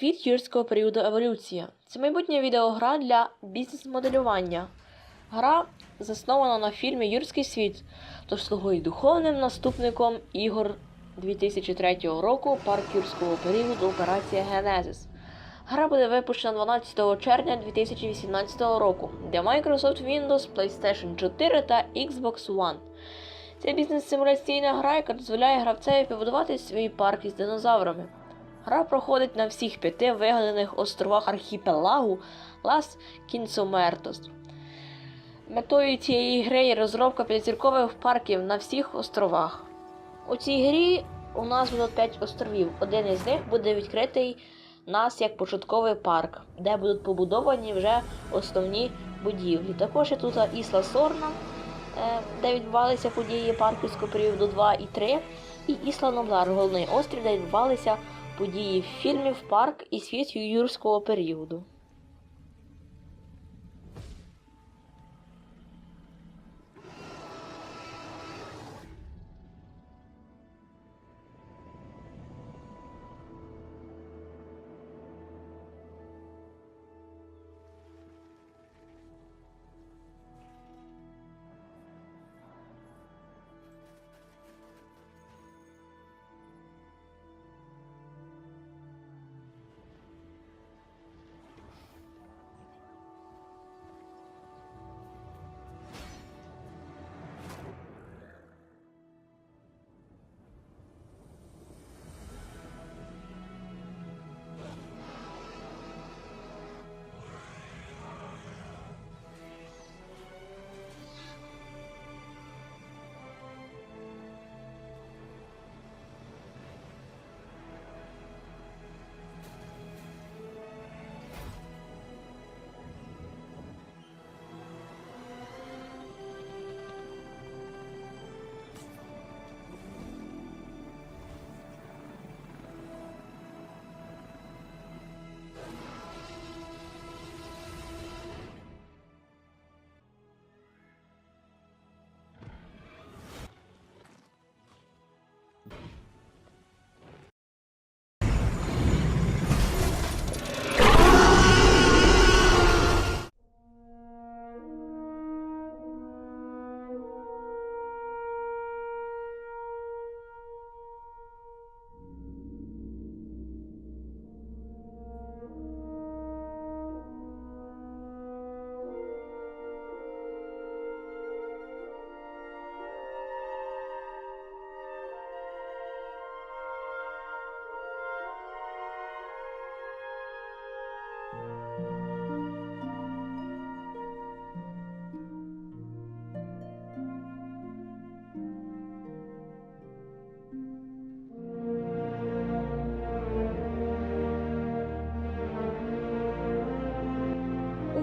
Світ юрського періоду еволюція. Це майбутня відеогра для бізнес-моделювання. Гра заснована на фільмі Юрський світ, тож слугує духовним наступником ігор 2003 року парк юрського періоду Операція Генезис. Гра буде випущена 12 червня 2018 року для Microsoft Windows, PlayStation 4 та Xbox One. Це бізнес-симуляційна гра, яка дозволяє гравцеві побудувати свій парк із динозаврами. Гра проходить на всіх п'яти вигаданих островах архіпелагу Лас Кінсомертос. Метою цієї гри є розробка п'ятизіркових парків на всіх островах. У цій грі у нас будуть 5 островів. Один із них буде відкритий нас як початковий парк, де будуть побудовані вже основні будівлі. Також є тут Ісла Сорна, е, де відбувалися події парківського періоду 2 і 3, і Ісла Ноблар, головний острів, де відбувалися події фільмів Парк і світ юрського періоду.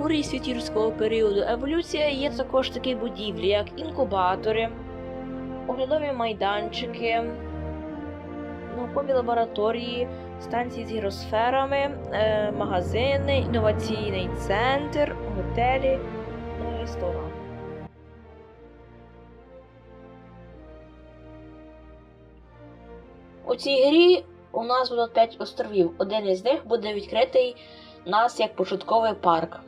У грі періоду еволюція є також такі будівлі, як інкубатори, оглядові майданчики, наукові лабораторії, станції з гіросферами, е, магазини, інноваційний центр, готелі, ну, ресторан. У цій грі у нас будуть 5 островів. Один із них буде відкритий нас як початковий парк,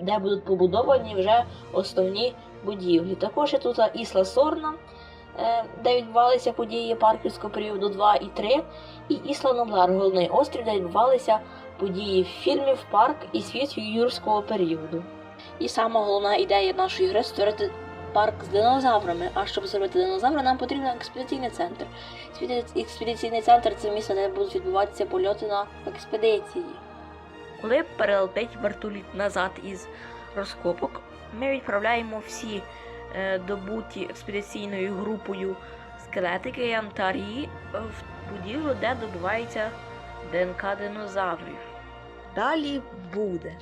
де, будуть побудовані вже основні будівлі. Також є тут Ісла Сорна, е, де відбувалися події парківського періоду 2 і 3, і Ісла Ноблар, головний острів, де відбувалися події фільмів Парк і світ юрського періоду. І сама головна ідея нашої гри створити парк з динозаврами. А щоб зробити динозавра, нам потрібен експедиційний центр. Експедиційний центр це місце, де будуть відбуватися польоти на експедиції. Коли перелетить вертоліт назад із розкопок, ми відправляємо всі е, добуті експедиційною групою скелетики і антарії в будівлю, де добувається ДНК динозаврів. Далі буде.